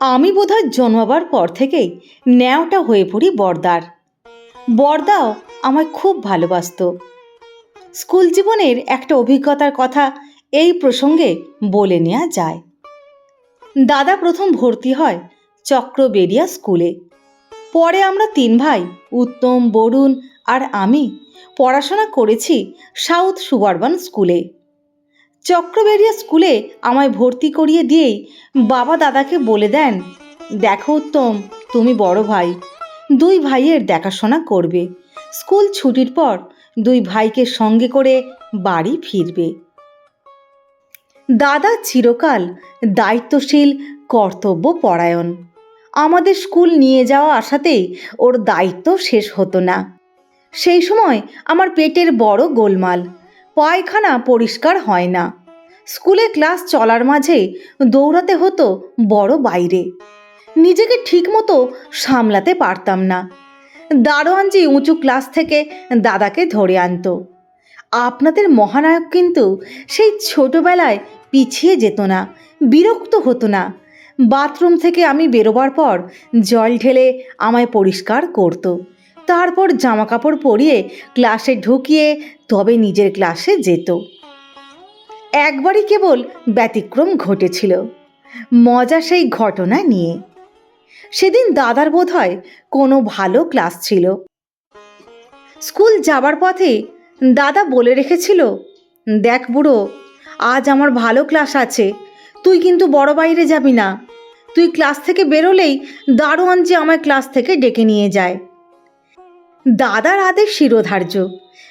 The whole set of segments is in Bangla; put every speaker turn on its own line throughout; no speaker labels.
আমি বোধহয় জন্মাবার পর থেকেই ন্যাওটা হয়ে পড়ি বর্দার। বর্দাও আমায় খুব ভালোবাসতো। স্কুল জীবনের একটা অভিজ্ঞতার কথা এই প্রসঙ্গে বলে নেওয়া যায়। দাদা প্রথম ভর্তি হয় চক্রবেরিয়া স্কুলে। পরে আমরা তিন ভাই, উত্তম, বরুণ আর আমি পড়াশোনা করেছি সাউথ সুবারবান স্কুলে। চক্রবেরিয়া স্কুলে আমায় ভর্তি করিয়ে দিয়েই বাবা দাদাকে বলে দেন, দেখো উত্তম, তুমি বড় ভাই। দুই ভাইয়ের দেখাশোনা করবে। স্কুল ছুটির পর দুই ভাইকে সঙ্গে করে বাড়ি ফিরবে। দাদা চিরকাল দায়িত্বশীল কর্তব্য পরায়ণ আমাদের স্কুল নিয়ে যাওয়া আসাতেই ওর দায়িত্ব শেষ হতো না। সেই সময় আমার পেটের বড় গোলমাল। পায়খানা পরিষ্কার হয় না। স্কুলে ক্লাস চলার মাঝে দৌড়াতে হতো বড় বাইরে। নিজেকে ঠিকমতো সামলাতে পারতাম না। দারোয়ানজি উঁচু ক্লাস থেকে দাদাকে ধরে আনতো। আপনাদের মহানায়ক কিন্তু সেই ছোটবেলায় পিছিয়ে যেত না, বিরক্ত হতো না। বাথরুম থেকে আমি বেরোবার পর জল ঢেলে আমায় পরিষ্কার করতো। তারপর জামা কাপড় পরিয়ে ক্লাসে ঢুকিয়ে তবে নিজের ক্লাসে যেত। একবারই কেবল ব্যতিক্রম ঘটেছিল, মজা সেই ঘটনা নিয়ে। সেদিন দাদার বোধ হয় কোনো ভালো ক্লাস ছিল। স্কুল যাবার পথে দাদা বলে রেখেছিল, দেখ বুড়ো, আজ আমার ভালো ক্লাস আছে, তুই কিন্তু বড় বাইরে যাবি না। তুই ক্লাস থেকে বেরোলেই দারোয়ান যে আমায় ক্লাস থেকে ডেকে নিয়ে যায়। দাদার আদেশ শিরোধার্য।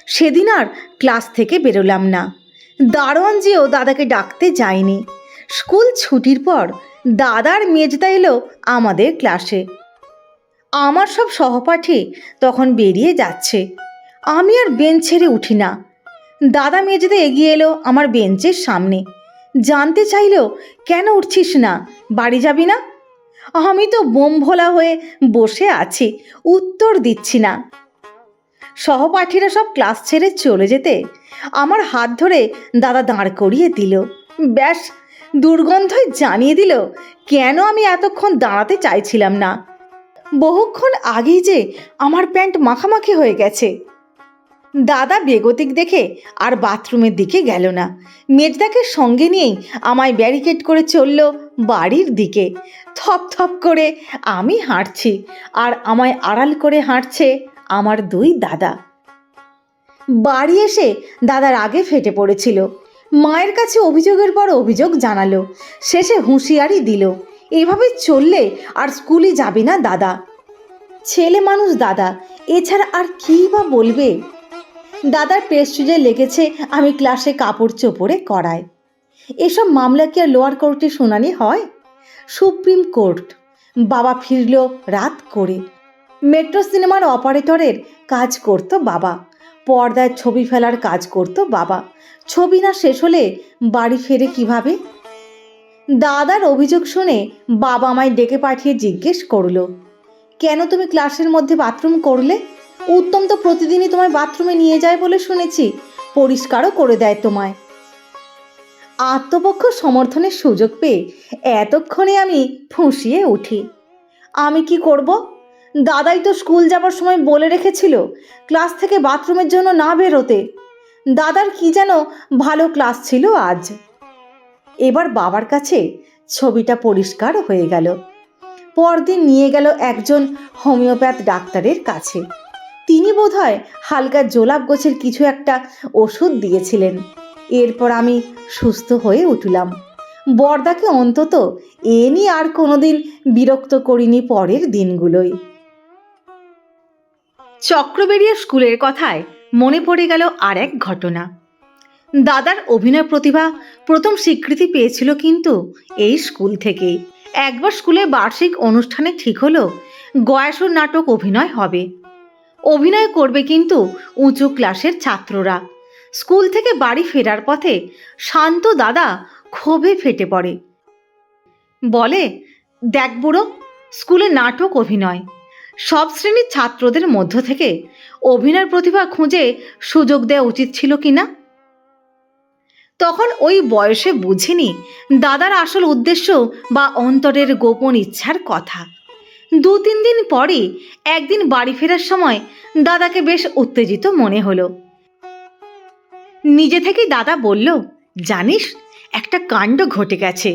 সেদিন আর ক্লাস থেকে বেরোলাম না। দারোয়ানজিও দাদাকে ডাকতে যায়নি। স্কুল ছুটির পর দাদার মেজদা এলো আমাদের ক্লাসে। আমার সব সহপাঠী তখন বেরিয়ে যাচ্ছে। আমি আর বেঞ্চ ছেড়ে উঠি না। দাদা মেজদা এগিয়ে এলো আমার বেঞ্চের সামনে। জানতে চাইলো, কেন উঠছিস না? বাড়ি যাবি না? আমি তো বোম ভোলা হয়ে বসে আছি। উত্তর দিচ্ছি না। সহপাঠীরা সব ক্লাস ছেড়ে চলে যেতে আমার হাত ধরে দাদা দাঁড় করিয়ে দিল। ব্যাস, দুর্গন্ধই জানিয়ে দিল, কেন আমি এতক্ষণ দাঁড়াতে চাইছিলাম না? বহুক্ষণ আগেই যে আমার প্যান্ট মাখামাখি হয়ে গেছে। দাদা বেগতিক দেখে আর বাথরুমের দিকে গেল না। মেজদাকে সঙ্গে নিয়েই আমায় ব্যারিকেড করে চলল বাড়ির দিকে। থপ থপ করে আমি হাঁটছি, আর আমায় আড়াল করে হাঁটছে আমার দুই দাদা। বাড়ি এসে দাদার আগে ফেটে পড়েছিল। মায়ের কাছে অভিযোগের পর অভিযোগ জানালো। শেষে হুঁশিয়ারি দিল। এভাবে চললে আর স্কুলে যাবে না দাদা। ছেলে মানুষ দাদা, এছাড়া আর কী বা বলবে? দাদার প্রেস্টিজে লেগেছে আমি ক্লাসে কাপড় চোপড়ে করাই এসব মামলা কি আর লোয়ার কোর্টে শুনানি হয়? Supreme Court. বাবা ফিরল রাত করে। মেট্রো সিনেমার অপারেটরের কাজ করতো বাবা। পর্দায় ছবি ফেলার কাজ করতো বাবা। ছবি না শেষ হলে বাড়ি ফেরে কীভাবে? দাদার অভিযোগ শুনে বাবা আমায় ডেকে পাঠিয়ে জিজ্ঞেস করল, কেন তুমি ক্লাসের মধ্যে বাথরুম করলে? উত্তম তো প্রতিদিনই তোমায় বাথরুমে নিয়ে যায় বলে শুনেছি। পরিষ্কারও করে দেয় তোমায়। আত্মপক্ষ সমর্থনের সুযোগ পেয়ে এতক্ষণে আমি ফুঁসিয়ে উঠি। আমি কি করব? দাদাই তো স্কুল যাবার সময় বলে রেখেছিল, ক্লাস থেকে বাথরুমের জন্য না বেরোতে। দাদার কি যেন ভালো ক্লাস ছিল আজ। এবার বাবার কাছে ছবিটা পরিষ্কার হয়ে গেল। পরদিন নিয়ে গেল একজন হোমিওপ্যাথ ডাক্তারের কাছে। তিনি বোধহয় হালকা জোলাপ গোছের কিছু একটা ওষুধ দিয়েছিলেন। এরপর আমি সুস্থ হয়ে উঠলাম। বরদাকে অন্তত এ নিয়ে আর কোনোদিন বিরক্ত করিনি পরের দিনগুলোই চক্রবেরিয়া স্কুলের কথায় মনে পড়ে গেল আর এক ঘটনা। দাদার অভিনয় প্রতিভা প্রথম স্বীকৃতি পেয়েছিল কিন্তু এই স্কুল থেকেই। একবার স্কুলে বার্ষিক অনুষ্ঠানে ঠিক হলো গয়াসুর নাটক অভিনয় হবে। অভিনয় করবে কিন্তু উঁচু ক্লাসের ছাত্ররা। স্কুল থেকে বাড়ি ফেরার পথে শান্ত দাদা ক্ষোভে ফেটে পড়ে। বলে, দেখ বুড়ো, স্কুলে নাটক অভিনয়। সব শ্রেণির ছাত্রদের মধ্য থেকে অভিনয় প্রতিভা খুঁজে সুযোগ দেওয়া উচিত ছিল কি না তখন ওই বয়সে বুঝিনি দাদার আসল উদ্দেশ্য বা অন্তরের গোপন ইচ্ছার কথা। দু তিন দিন পরে একদিন বাড়ি ফেরার সময় দাদাকে বেশ উত্তেজিত মনে হলো। নিজে থেকেই দাদা বলল, জানিস, একটা কাণ্ড ঘটে গেছে।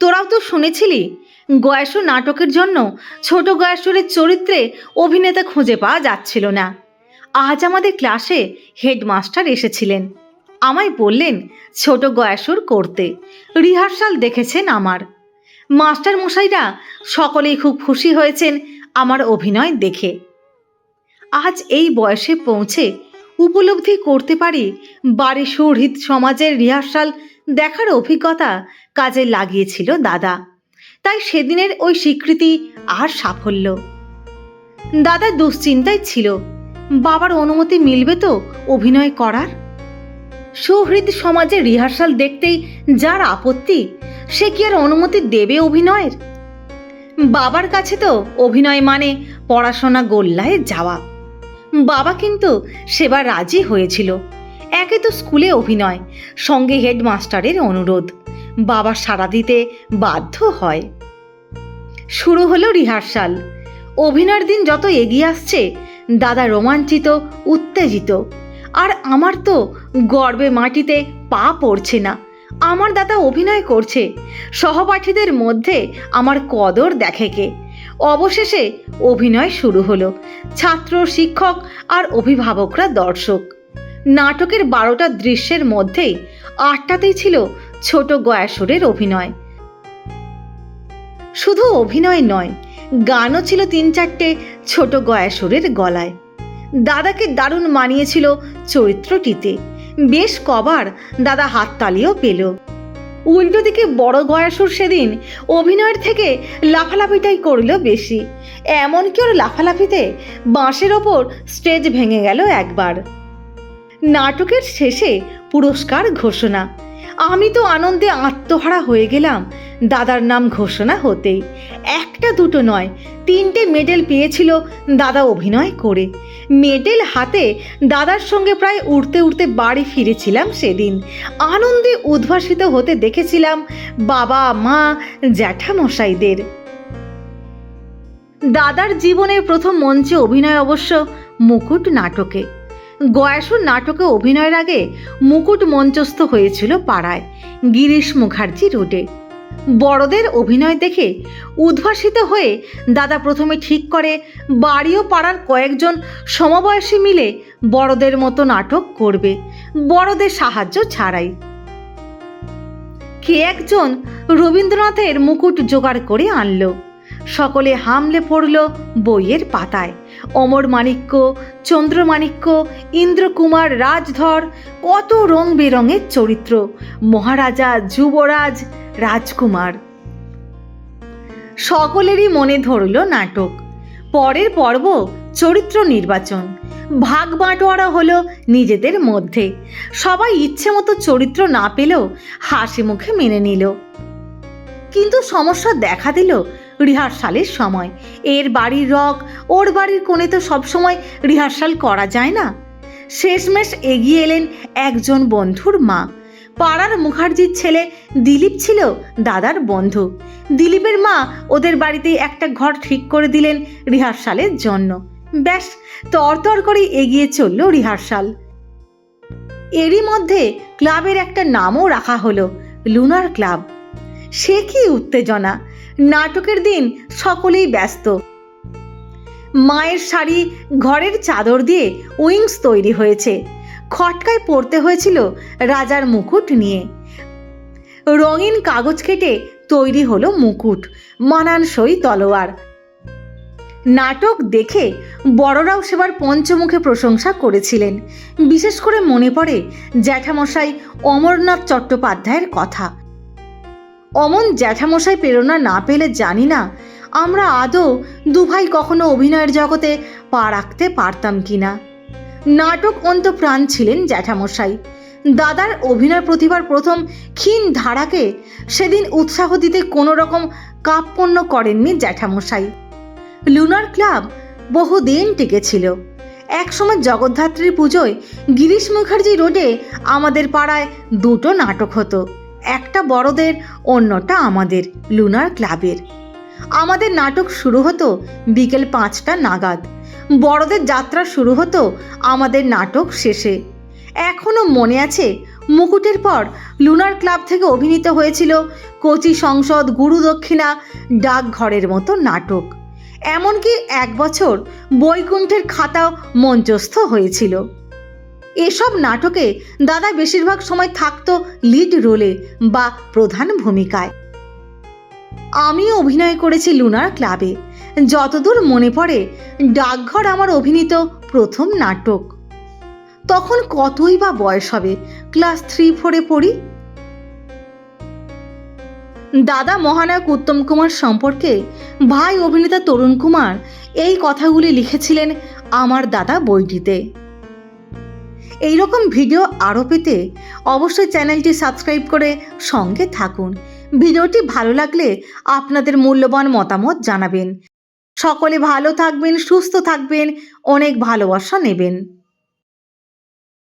তোরাও তো শুনেছিলি গয়াসু নাটকের জন্য ছোট গয়াসুরের চরিত্রে অভিনেতা খুঁজে পাওয়া যাচ্ছিল না। আজ আমাদের ক্লাসে হেডমাস্টার এসেছিলেন। আমায় বললেন, ছোট গয়াসুর করতে। রিহার্সাল দেখেছেন আমার। মাস্টার মশাইরা সকলেই খুব খুশি হয়েছেন আমার অভিনয় দেখে। আজ এই বয়সে পৌঁছে উপলব্ধি করতে পারি বাড়ি সুহৃদ সমাজের রিহার্সাল দেখার অভিজ্ঞতা কাজে লাগিয়েছিল দাদা। তাই সেদিনের ওই স্বীকৃতি আর সাফল্য। দাদা দুশ্চিন্তায় ছিল, বাবার অনুমতি মিলবে তো অভিনয় করার? সুহৃদ সমাজে রিহার্সাল দেখতেই যার আপত্তি, সে কি আর অনুমতি দেবে অভিনয়ের? বাবার কাছে তো অভিনয় মানে পড়াশোনা গোল্লায় যাওয়া। বাবা কিন্তু সেবার রাজি হয়েছিল। একে তো স্কুলে অভিনয়, সঙ্গে হেডমাস্টারের অনুরোধ। বাবা সাড়া দিতে বাধ্য হয়। শুরু হলো রিহার্সাল। অভিনয়ের দিন যত এগিয়ে আসছে, দাদা রোমাঞ্চিত, উত্তেজিত। আর আমার তো গর্বে মাটিতে পা পড়ছে না। আমার দাদা অভিনয় করছে, সহপাঠীদের মধ্যে আমার কদর দেখে কে। অবশেষে অভিনয় শুরু হলো, ছাত্র, শিক্ষক আর অভিভাবকরা দর্শক। নাটকের বারোটা দৃশ্যের মধ্যেই আটটাতেই ছিল ছোট গয়াসুরের অভিনয়। শুধু অভিনয় নয়, গানও ছিল তিন চারটে ছোট গয়াসুরের গলায়। দাদাকে দারুণ মানিয়েছিল চরিত্রটিতে। বেশ কবার দাদা হাততালিও পেল। উল্টো দিকে বড় গয়াসুর সেদিন অভিনয়ের থেকে লাফালাফিটাই করল বেশি। এমনকি ওর লাফালাফিতে বাঁশের ওপর স্টেজ ভেঙে গেল একবার। নাটকের শেষে পুরস্কার ঘোষণা। আমি তো আনন্দে আত্মহারা হয়ে গেলাম। দাদার নাম ঘোষণা হতেই। একটা দুটো নয়, তিনটে মেডেল পেয়েছিল দাদা অভিনয় করে। মেডেল হাতে দাদার সঙ্গে প্রায় উড়তে উড়তে বাড়ি ফিরেছিলাম সেদিন। আনন্দে উদ্ভাসিত হতে দেখেছিলাম বাবা, মা, জ্যাঠামশাইদের। দাদার জীবনের প্রথম মঞ্চে অভিনয় অবশ্য মুকুট নাটকে। গয়াসুর নাটকে অভিনয়ের আগে মুকুট মঞ্চস্থ হয়েছিল পাড়ায়, গিরিশ মুখার্জি রোডে। বড়দের অভিনয় দেখে উদ্ভাসিত হয়ে দাদা প্রথমে ঠিক করে বাড়িও পাড়ার কয়েকজন সমবয়সী মিলে বড়দের মতো নাটক করবে, বড়দের সাহায্য ছাড়াই। কে একজন রবীন্দ্রনাথের মুকুট জোগাড় করে আনল, সকলে হামলে পড়ল বইয়ের পাতায়। অমর মাণিক্য চন্দ্রমাণিক্য ইন্দ্রকুমার রাজধর, কত রং বেরঙের চরিত্র। মহারাজা, যুবরাজ, রাজকুমার। সকলেরই মনে ধরল নাটক। পরের পর্ব চরিত্র নির্বাচন। ভাগ বাঁটোয়ারা হলো নিজেদের মধ্যে। সবাই ইচ্ছে মতো চরিত্র না পেলেও হাসি মুখে মেনে নিল। কিন্তু সমস্যা দেখা দিল রিহার্সালের সময়। এর বাড়ির রক ওর বাড়ির কোণে তো সবসময় রিহার্সাল করা যায় না। শেষমেশ এগিয়ে এলেন একজন বন্ধুর মা। পাড়ার মুখার্জির ছেলে দিলীপ ছিল দাদার বন্ধু। দিলীপের মা ওদের বাড়িতে একটা ঘর ঠিক করে দিলেন রিহার্সালের জন্য। ব্যাস, তরতর করে এগিয়ে চলল রিহার্সাল। এরই মধ্যে ক্লাবের একটা নামও রাখা হলো, লুনার ক্লাব। সে কি উত্তেজনা! নাটকের দিন সকলেই ব্যস্ত। মায়ের শাড়ি ঘরের চাদর দিয়ে উইংস তৈরি হয়েছে। খটকায় পড়তে হয়েছিল রাজার মুকুট নিয়ে। রঙিন কাগজ কেটে তৈরি হলো মুকুট, মানানসই তলোয়ার। নাটক দেখে বড়রাও সেবার পঞ্চমুখে প্রশংসা করেছিলেন। বিশেষ করে মনে পড়ে জ্যাঠামশাই অমরনাথ চট্টোপাধ্যায়ের কথা। অমন জ্যাঠামশাই প্রেরণা না পেলে জানি না, আমরা আদৌ দুভাই কখনো অভিনয়ের জগতে পা রাখতে পারতাম কি না। নাটক অন্ত প্রাণ ছিলেন জ্যাঠামশাই। দাদার অভিনয় প্রতিভার প্রথম ক্ষীণ ধারাকে সেদিন উৎসাহ দিতে কোনো রকম কাপ্পন্য করেননি জ্যাঠামশাই। লুনার ক্লাব বহুদিন টিকেছিল। একসময় জগদ্ধাত্রীর পুজোয় গিরিশ মুখার্জি রোডে আমাদের পাড়ায় দুটো নাটক হতো। একটা বড়দের, অন্যটা আমাদের, লুনার ক্লাবের। আমাদের নাটক শুরু হতো বিকেল পাঁচটা নাগাদ। বড়দের যাত্রা শুরু হতো আমাদের নাটক শেষে। এখনও মনে আছে, মুকুটের পর লুনার ক্লাব থেকে অভিনীত হয়েছিল কচি সংসদ গুরু দক্ষিণা ডাকঘরের মতো নাটক। এমনকি এক বছর বৈকুণ্ঠের খাতাও মঞ্চস্থ হয়েছিল। এসব নাটকে দাদা বেশিরভাগ সময় থাকতো লিড রোলে বা প্রধান ভূমিকায়। আমি অভিনয় করেছি লুনার ক্লাবে। যতদূর মনে পড়ে, ডাকঘর আমার অভিনীত প্রথম নাটক। তখন কতই বা বয়স হবে? ক্লাস থ্রি, ফোরে পড়ি? দাদা মহানায়ক উত্তম কুমার সম্পর্কে ভাই অভিনেতা তরুণ কুমার এই কথাগুলি লিখেছিলেন আমার দাদা বইটিতে। এইরকম ভিডিও আরও পেতে অবশ্যই চ্যানেলটি সাবস্ক্রাইব করে সঙ্গে থাকুন। ভিডিওটি ভালো লাগলে আপনাদের মূল্যবান মতামত জানাবেন। সকলে ভালো থাকবেন, সুস্থ থাকবেন, অনেক ভালোবাসা নেবেন।